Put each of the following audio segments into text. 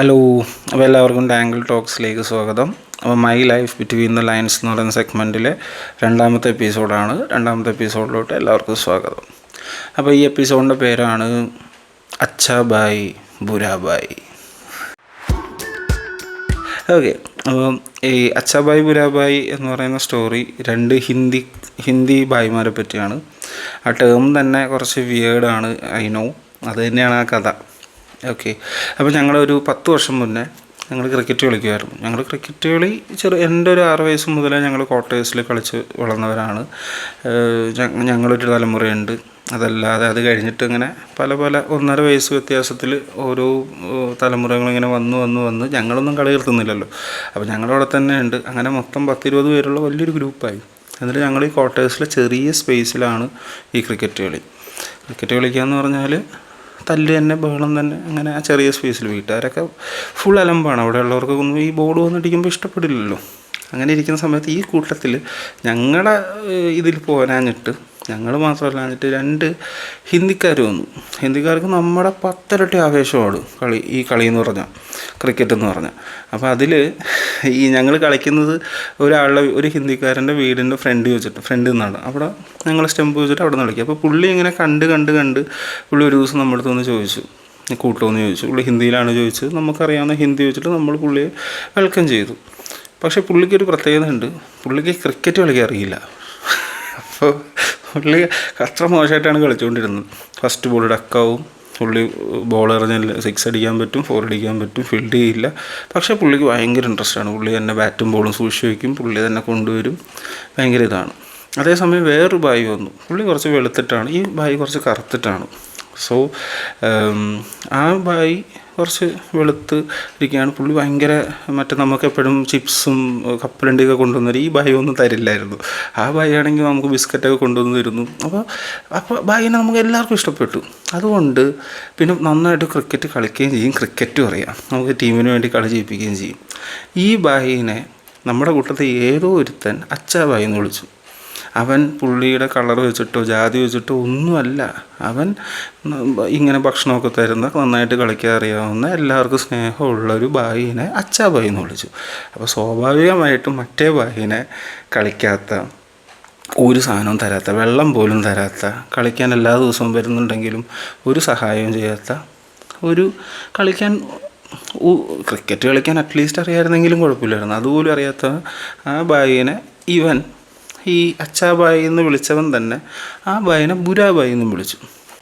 Hello അപ്പോൾ എല്ലാവർക്കും tangle ടോക്സിലേക്ക് സ്വാഗതം. അപ്പോൾ my life between the lines എന്ന് പറയുന്ന സെഗ്മെന്റിലെ രണ്ടാമത്തെ എപ്പിസോഡാണ് രണ്ടാമത്തെ എപ്പിസോഡിലോട്ട് എല്ലാവർക്കും സ്വാഗതം. അപ്പോൾ ഈ എപ്പിസോഡിന്റെ പേരാണ് അച്ഛാ ബായ് ബുരാബായ്. ഓക്കെ അപ്പം ഈ അച്ഛാ ബായ് ബുരാബായ് എന്ന് പറയുന്ന സ്റ്റോറി രണ്ട് ഹിന്ദി ഹിന്ദി ബായിമാരെ പറ്റിയാണ്. ആ ടേം തന്നെ കുറച്ച് വിയേഡാണ് ഐ നോ അത് തന്നെയാണ് ആ കഥ. ഓക്കെ അപ്പോൾ ഞങ്ങളൊരു പത്ത് വർഷം മുന്നേ ഞങ്ങൾ ക്രിക്കറ്റ് കളിക്കുമായിരുന്നു. ഞങ്ങൾ ക്രിക്കറ്റ് കളി ചെറു എന്റെ ഒരു ആറ് വയസ്സ് മുതലേ ഞങ്ങൾ ക്വാർട്ടേഴ്സിൽ കളിച്ച് വളർന്നവരാണ്. ഞങ്ങളൊരു തലമുറയുണ്ട്. അതല്ലാതെ അത് കഴിഞ്ഞിട്ട് ഇങ്ങനെ പല പല ഒന്നര വയസ്സ് വ്യത്യാസത്തിൽ ഓരോ തലമുറകളിങ്ങനെ വന്നു വന്നു വന്ന്. ഞങ്ങളൊന്നും കളി നിർത്തുന്നില്ലല്ലോ അപ്പോൾ ഞങ്ങളവിടെ തന്നെ ഉണ്ട്. അങ്ങനെ മൊത്തം പത്തിരുപത് പേരുള്ള വലിയൊരു ഗ്രൂപ്പായി. എന്നിട്ട് ഞങ്ങൾ ഈ ക്വാർട്ടേഴ്സിലെ ചെറിയ സ്പേസിലാണ് ഈ ക്രിക്കറ്റ് കളി. ക്രിക്കറ്റ് കളിക്കുക എന്ന് പറഞ്ഞാൽ തല്ല് തന്നെ ബഹളം തന്നെ അങ്ങനെ ആ ചെറിയ സ്പേസിൽ വീട്ടുകാരൊക്കെ ഫുൾ അലമ്പാണ്. അവിടെ ഉള്ളവർക്കൊന്നും ഈ ബോർഡ് വന്നിട്ടിരിക്കുമ്പോൾ ഇഷ്ടപ്പെടില്ലല്ലോ. അങ്ങനെ ഇരിക്കുന്ന സമയത്ത് ഈ കൂട്ടത്തിൽ ഞങ്ങളുടെ ഇതിൽ പോരാഞ്ഞിട്ട് ഞങ്ങൾ മാത്രമല്ല എന്നിട്ട് രണ്ട് ഹിന്ദിക്കാർ വന്നു. ഹിന്ദിക്കാർക്ക് നമ്മുടെ പത്തിരട്ടി ആവേശമാണ് കളി ഈ കളി എന്ന് പറഞ്ഞാൽ ക്രിക്കറ്റ് എന്ന് പറഞ്ഞാൽ അപ്പോൾ അതിൽ ഈ ഞങ്ങൾ കളിക്കുന്നത് ഒരാളുടെ ഒരു ഹിന്ദിക്കാരന്റെ വീടിന്റെ ഫ്രണ്ട് വെച്ചിട്ട് ഫ്രണ്ടിൽ നിന്നാണ്. അവിടെ ഞങ്ങൾ സ്റ്റെമ്പ് വെച്ചിട്ട് അവിടെ നിന്ന് കളിക്കുക അപ്പോൾ പുള്ളി ഇങ്ങനെ കണ്ട് കണ്ട് കണ്ട് പുള്ളി ഒരു ദിവസം നമ്മുടെ അടുത്ത് ചോദിച്ചു "നീ കൂട്ടുമെന്ന് ചോദിച്ചു. പുള്ളി ഹിന്ദിയിലാണ് ചോദിച്ചത്. നമുക്കറിയാവുന്ന ഹിന്ദി വെച്ചിട്ട് നമ്മൾ പുള്ളിയെ വെൽക്കം ചെയ്തു. പക്ഷേ പുള്ളിക്കൊരു പ്രത്യേകത ഉണ്ട് പുള്ളിക്ക് ക്രിക്കറ്റ് കളിക്കാൻ അറിയില്ല. അപ്പോൾ പുള്ളി അത്ര മോശമായിട്ടാണ് കളിച്ചുകൊണ്ടിരുന്നത്. ഫസ്റ്റ് ബോൾ ഡക്കാവും പുള്ളി ബോൾ എറിഞ്ഞാൽ സിക്സ് അടിക്കാൻ പറ്റും ഫോർ അടിക്കാൻ പറ്റും ഫീൽഡ് ചെയ്യില്ല. പക്ഷേ പുള്ളിക്ക് ഭയങ്കര ആണ്. പുള്ളി തന്നെ ബാറ്റും ബോളും സൂക്ഷിച്ച് വയ്ക്കും പുള്ളി തന്നെ കൊണ്ടുവരും. ഭയങ്കര ഇതാണ്. അതേസമയം വേറൊരു ബായി വന്നു. പുള്ളി കുറച്ച് വെളുത്തിട്ടാണ്. ഈ ബായി കുറച്ച് കറുത്തിട്ടാണ്. സോ ആ ബായി കുറച്ച് വെളുത്ത് ഇരിക്കുകയാണ്. പുള്ളി ഭയങ്കര മറ്റേ നമുക്ക് എപ്പോഴും ചിപ്സും കപ്പലണ്ടിയൊക്കെ കൊണ്ടുവന്നൊരു ഈ ബായി ഒന്നും തരില്ലായിരുന്നു. ആ ബായി ആണെങ്കിൽ നമുക്ക് ബിസ്ക്കറ്റൊക്കെ കൊണ്ടുവന്ന് തരുന്നു അപ്പോൾ അപ്പോൾ ബായിനെ നമുക്ക് എല്ലാവർക്കും ഇഷ്ടപ്പെട്ടു. അതുകൊണ്ട് പിന്നെ നന്നായിട്ട് ക്രിക്കറ്റ് കളിക്കുകയും ചെയ്യും. ക്രിക്കറ്റും അറിയാം. നമുക്ക് ടീമിന് വേണ്ടി കളി ചെയ്യിപ്പിക്കുകയും ചെയ്യും. ഈ ബായിനെ നമ്മുടെ കൂട്ടത്തിൽ ഏതോ ഒരുത്തൻ അച്ചാ ബായി എന്ന് വിളിച്ചു. അവൻ പുള്ളിയുടെ കളർ വെച്ചിട്ടോ ജാതി വെച്ചിട്ടോ ഒന്നുമല്ല. അവൻ ഇങ്ങനെ ഭക്ഷണമൊക്കെ തരുന്ന നന്നായിട്ട് കളിക്കാൻ അറിയാവുന്ന എല്ലാവർക്കും സ്നേഹമുള്ള ഒരു ബായിനെ അച്ചാ എന്ന് വിളിച്ചു. അപ്പോൾ സ്വാഭാവികമായിട്ടും മറ്റേ ബായിനെ കളിക്കാത്ത ഒരു സാധനവും തരാത്ത വെള്ളം പോലും തരാത്ത കളിക്കാൻ എല്ലാ ദിവസവും വരുന്നുണ്ടെങ്കിലും ഒരു സഹായവും ചെയ്യാത്ത ഒരു കളിക്കാൻ ക്രിക്കറ്റ് കളിക്കാൻ അറ്റ്ലീസ്റ്റ് അറിയാമായിരുന്നെങ്കിലും കുഴപ്പമില്ലായിരുന്നു. അതുപോലും അറിയാത്ത ആ ബായിനെ ഇവൻ ഈ അച്ചാബായി എന്ന് വിളിച്ചവൻ തന്നെ ആ ബായിനെ ബുരാബായി എന്നും വിളിച്ചു.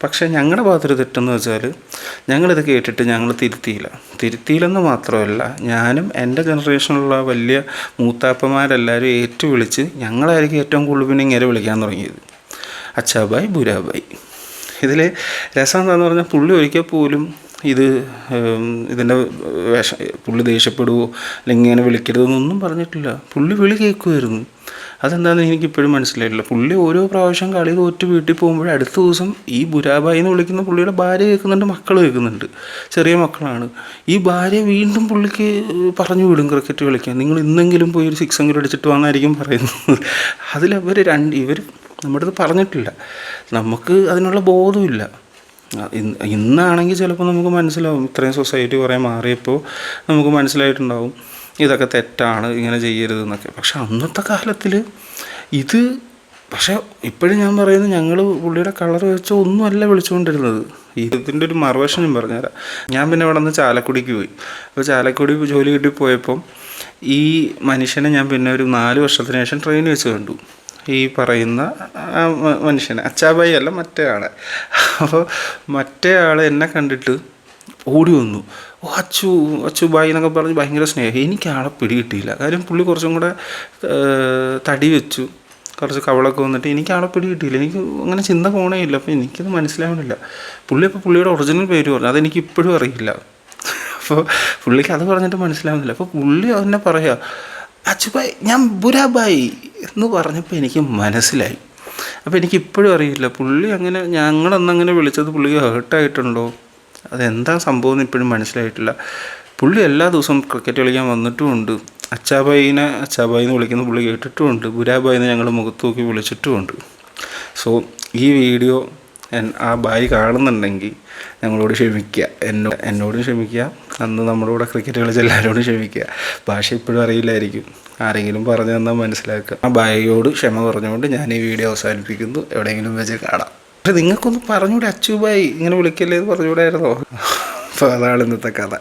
പക്ഷേ ഞങ്ങളുടെ ഭാഗത്തൊരു തെറ്റെന്ന് വെച്ചാൽ ഞങ്ങളിത് കേട്ടിട്ട് ഞങ്ങൾ തിരുത്തിയില്ല. തിരുത്തിയില്ലെന്ന് മാത്രമല്ല ഞാനും എന്റെ ജനറേഷനിലുള്ള വലിയ മൂത്താപ്പന്മാരെല്ലാവരും ഏറ്റു വിളിച്ച് ഞങ്ങളായിരിക്കും ഏറ്റവും കൂടുതൽ പിന്നെ ഇങ്ങനെ വിളിക്കാൻ തുടങ്ങിയത്. അച്ചാബായി ബുരാബായി. ഇതിൽ രസം എന്താണെന്ന് പറഞ്ഞാൽ പുള്ളി ഒരിക്കൽ പോലും ഇത് ഇതിന്റെ വേഷം പുള്ളി ദേഷ്യപ്പെടുവോ അല്ലെങ്കിൽ ഇങ്ങനെ വിളിക്കരുതെന്നൊന്നും പറഞ്ഞിട്ടില്ല. പുള്ളി വിളി കേൾക്കുമായിരുന്നു അതെന്താണെന്ന് എനിക്കിപ്പോഴും മനസ്സിലായിട്ടില്ല. പുള്ളി ഓരോ പ്രാവശ്യം കളി തോറ്റ് വീട്ടിൽ പോകുമ്പോൾ അടുത്ത ദിവസം ഈ ബുരാബായി എന്ന് വിളിക്കുന്ന പുള്ളിയുടെ ഭാര്യ കേൾക്കുന്നുണ്ട് മക്കൾ കേൾക്കുന്നുണ്ട്. ചെറിയ മക്കളാണ്. ഈ ഭാര്യ വീണ്ടും പുള്ളിക്ക് പറഞ്ഞു വിടും ക്രിക്കറ്റ് കളിക്കാൻ. നിങ്ങൾ ഇന്നെങ്കിലും പോയി ഒരു സിക്സ് എങ്കിലും അടിച്ചിട്ട് വന്നായിരിക്കും പറയുന്നത്. അതിലവർ രണ്ട് ഇവർ നമ്മുടെ അടുത്ത് പറഞ്ഞിട്ടില്ല. നമുക്ക് അതിനുള്ള ബോധമില്ല. ഇന്നാണെങ്കിൽ ചിലപ്പോൾ നമുക്ക് മനസ്സിലാവും. ഇത്രയും സൊസൈറ്റി കുറേ മാറിയപ്പോൾ നമുക്ക് മനസ്സിലായിട്ടുണ്ടാവും. ഇതൊക്കെ തെറ്റാണ് ഇങ്ങനെ ചെയ്യരുതെന്നൊക്കെ പക്ഷെ അന്നത്തെ കാലത്തിൽ ഇത് പക്ഷേ ഇപ്പോഴും ഞാൻ പറയുന്നത് ഞങ്ങൾ പുള്ളിയുടെ കളർ വെച്ച് ഒന്നുമല്ല വിളിച്ചുകൊണ്ടിരുന്നത്. ഇതിന്റെ ഒരു മറുവശം ഞാൻ പറഞ്ഞുതരാം. ഞാൻ പിന്നെ ഇവിടെ നിന്ന് ചാലക്കുടിക്ക് പോയി. അപ്പോൾ ചാലക്കുടി ജോലി കിട്ടി പോയപ്പം ഈ മനുഷ്യനെ ഞാൻ പിന്നെ ഒരു നാല് വർഷത്തിന് ശേഷം ട്രെയിൻ വെച്ച് കണ്ടു. ഈ പറയുന്ന മനുഷ്യനെ. അച്ചാബായി അല്ല മറ്റേ ആളെ അപ്പോൾ മറ്റേ ആൾ എന്നെ കണ്ടിട്ട് ഓടി വന്നു. ഓ അച്ചു അച്ചു ബായി എന്നൊക്കെ പറഞ്ഞ് ഭയങ്കര സ്നേഹം. എനിക്ക് ആളെ പിടികിട്ടിയില്ല കാര്യം പുള്ളി കുറച്ചും കൂടെ തടി വെച്ചു. കുറച്ച് കവളൊക്കെ വന്നിട്ട് എനിക്ക് ആളെ പിടികിട്ടിയില്ല എനിക്ക് അങ്ങനെ ചിന്ത പോണേ ഇല്ല. അപ്പോൾ എനിക്കത് മനസ്സിലാവണില്ല. പുള്ളി അപ്പോൾ പുള്ളിയുടെ ഒറിജിനൽ പേര് പറഞ്ഞു. അതെനിക്ക് ഇപ്പോഴും അറിയില്ല. അപ്പോൾ പുള്ളിക്ക് അത് പറഞ്ഞിട്ട് മനസ്സിലാവുന്നില്ല. അപ്പോൾ പുള്ളി അതിനെ പറയാ അച്ചുബായ് ഞാൻ ബുരാബായി എന്ന് പറഞ്ഞപ്പോൾ എനിക്ക് മനസ്സിലായി. അപ്പോൾ എനിക്കിപ്പോഴും അറിയില്ല. പുള്ളി അങ്ങനെ ഞങ്ങളന്നങ്ങനെ വിളിച്ചത് പുള്ളിക്ക് ഹേർട്ടായിട്ടുണ്ടോ അതെന്താ സംഭവം എന്ന് ഇപ്പോഴും മനസ്സിലായിട്ടില്ല. പുള്ളി എല്ലാ ദിവസവും ക്രിക്കറ്റ് കളിക്കാൻ വന്നിട്ടുമുണ്ട്. അച്ചാബായിനെ അച്ചാബായി എന്ന് വിളിക്കുന്ന പുള്ളി കേട്ടിട്ടുമുണ്ട്. ബുരാബായിനെ എന്ന് ഞങ്ങൾ മുഖത്ത് നോക്കി വിളിച്ചിട്ടുമുണ്ട്. സോ ഈ വീഡിയോ ആ ബായി കാണുന്നുണ്ടെങ്കിൽ ഞങ്ങളോട് ക്ഷമിക്കുക. എന്നോ എന്നോടും ക്ഷമിക്കുക. അന്ന് നമ്മുടെ കൂടെ ക്രിക്കറ്റ് കളിച്ച എല്ലാവരോടും ക്ഷമിക്കുക. ഭാഷ ഇപ്പോഴും അറിയില്ലായിരിക്കും. ആരെങ്കിലും പറഞ്ഞു തന്നാൽ മനസ്സിലാക്കുക. ആ ബായിയോട് ക്ഷമ പറഞ്ഞുകൊണ്ട് ഞാൻ ഈ വീഡിയോ അവസാനിപ്പിക്കുന്നു. എവിടെയെങ്കിലും വെച്ച് കാണാം. പക്ഷെ നിങ്ങൾക്കൊന്ന് പറഞ്ഞൂടെ അച്ചുബായി ഇങ്ങനെ വിളിക്കല്ലേ എന്ന് പറഞ്ഞുകൂടായിരുന്നോ? അപ്പോൾ അതാണ് ഇന്നത്തെ കഥ.